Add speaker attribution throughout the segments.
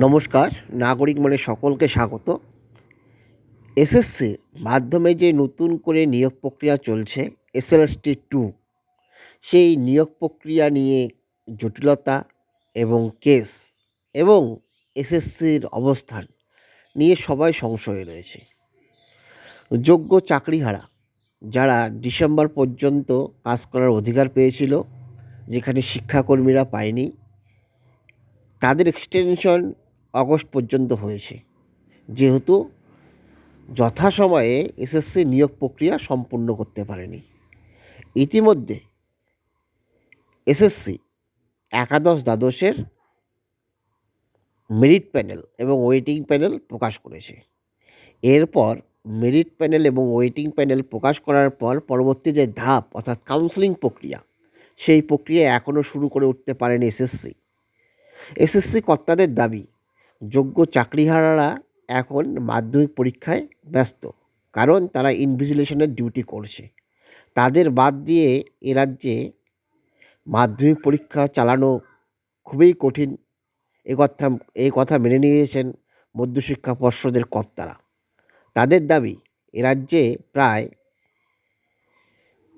Speaker 1: নমস্কার, নাগরিক মানে সকলকে স্বাগত। এসএসসির মাধ্যমে যে নতুন করে নিয়োগ প্রক্রিয়া চলছে, এসএলএসটি টু, সেই নিয়োগ প্রক্রিয়া নিয়ে জটিলতা এবং কেস এবং এসএসসির অবস্থান নিয়ে সবাই সংশয়ে রয়েছে। যোগ্য চাকরিহারা যারা ডিসেম্বর পর্যন্ত কাজ করার অধিকার পেয়েছিল, যেখানে শিক্ষাকর্মীরা পায়নি, তাদের এক্সটেনশন আগস্ট পর্যন্ত হয়েছে। যেহেতু যথাসময়ে এসএসসি নিয়োগ প্রক্রিয়া সম্পূর্ণ করতে পারেনি। ইতিমধ্যে এসএসসি একাদশ দ্বাদশের মেরিট প্যানেল এবং ওয়েটিং প্যানেল প্রকাশ করেছে। এরপর মেরিট প্যানেল এবং ওয়েটিং প্যানেল প্রকাশ করার পর পরবর্তী যে ধাপ, অর্থাৎ কাউন্সেলিং প্রক্রিয়া, সেই প্রক্রিয়া এখনও শুরু করে উঠতে পারেনি এসএসসি। এসএসসি কর্তাদের দাবি যোগ্য চাকরিহারারা এখন মাধ্যমিক পরীক্ষায় ব্যস্ত, কারণ তারা ইনভিজিলেশনের ডিউটি করছে। তাদের বাদ দিয়ে এ রাজ্যে মাধ্যমিক পরীক্ষা চালানো খুবই কঠিন। এ কথা এই কথা মেনে নিয়েছেন মধ্যশিক্ষা পর্ষদের কর্তারা। তাদের দাবি, এ রাজ্যে প্রায়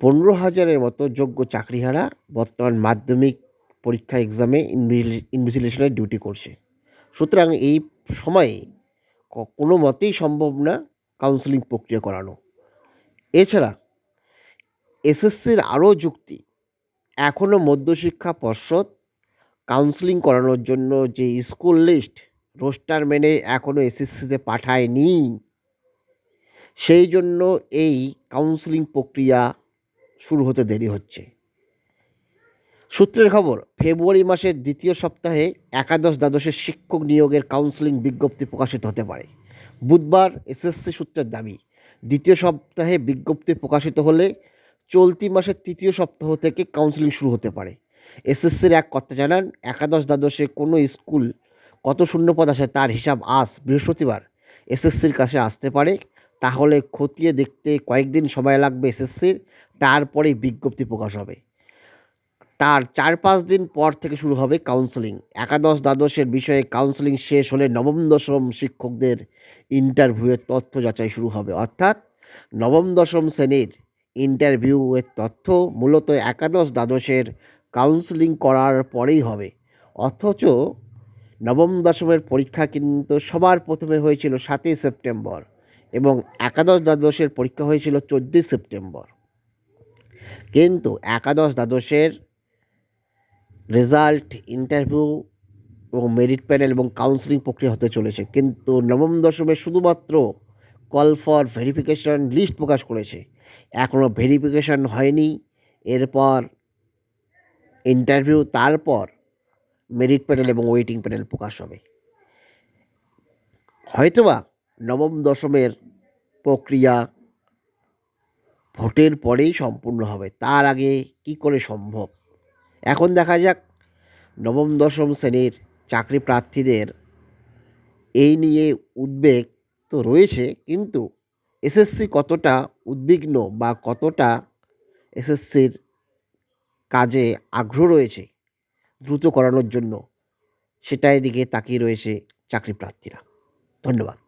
Speaker 1: পনেরো হাজারের মতো যোগ্য চাকরিহারা বর্তমান মাধ্যমিক পরীক্ষা এক্সামে ইনভিজিলেশনের ডিউটি করছে। সুতরাং এই সময়ে কোনো মতেই সম্ভব না কাউন্সেলিং প্রক্রিয়া করানো। এছাড়া এসএসসির আরও যুক্তি, এখনও মধ্যশিক্ষা পর্ষদ কাউন্সেলিং করানোর জন্য যে স্কুল লিস্ট রোস্টার মেনে এখনও এসএসসিতে পাঠায়নি, সেই জন্য এই কাউন্সেলিং প্রক্রিয়া শুরু হতে দেরি হচ্ছে। সূত্রের খবর, ফেব্রুয়ারি মাসের দ্বিতীয় সপ্তাহে একাদশ দ্বাদশের শিক্ষক নিয়োগের কাউন্সেলিং বিজ্ঞপ্তি প্রকাশিত হতে পারে। বুধবার এসএসসি সূত্রের দাবি, দ্বিতীয় সপ্তাহে বিজ্ঞপ্তি প্রকাশিত হলে চলতি মাসের তৃতীয় সপ্তাহ থেকে কাউন্সেলিং শুরু হতে পারে। এসএসসির এক কর্তা জানান, একাদশ দ্বাদশে কোনো স্কুল কত শূন্যপদ আসে তার হিসাব আজ বৃহস্পতিবার এসএসসির কাছে আসতে পারে। তাহলে খতিয়ে দেখতে কয়েকদিন সময় লাগবে এসএসসির তারপরে বিজ্ঞপ্তি প্রকাশ হবে। তার চার পাঁচ দিন পর থেকে শুরু হবে কাউন্সেলিং একাদশ দ্বাদশের বিষয়ে কাউন্সেলিং শেষ হলে নবম, দশম শিক্ষকদের ইন্টারভিউয়ের তথ্য যাচাই শুরু হবে। অর্থাৎ নবম, দশম শ্রেণির ইন্টারভিউয়ের তথ্য মূলত একাদশ দ্বাদশের কাউন্সেলিং করার পরেই হবে। অথচ নবম, দশমের পরীক্ষা কিন্তু সবার প্রথমে হয়েছিল সাতই সেপ্টেম্বর এবং একাদশ দ্বাদশের পরীক্ষা হয়েছিল চোদ্দোই সেপ্টেম্বর। কিন্তু একাদশ দ্বাদশের রেজাল্ট, ইন্টারভিউ এবং মেরিট প্যানেল এবং কাউন্সিলিং প্রক্রিয়া হতে চলেছে। কিন্তু নবম দশমে শুধুমাত্র কল ফর ভেরিফিকেশন লিস্ট প্রকাশ করেছে। এখনও ভেরিফিকেশন হয়নি। এরপর ইন্টারভিউ, তারপর মেরিট প্যানেল এবং ওয়েটিং প্যানেল প্রকাশ হবে। হয়তোবা নবম দশমের প্রক্রিয়া ভোটের পরেই সম্পূর্ণ হবে। তার আগে কি করে সম্ভব? এখন দেখা যাক নবম, দশম শ্রেণির চাকরি প্রার্থীদের এই নিয়ে উদ্বেগ তো রয়েছে, কিন্তু এসএসসি কতটা উদ্বিগ্ন বা কতটা এসএসসির কাজে আগ্রহ রয়েছে দ্রুত করানোর জন্য, সেটাই দিকে তাকিয়ে রয়েছে চাকরি প্রার্থীরা। ধন্যবাদ।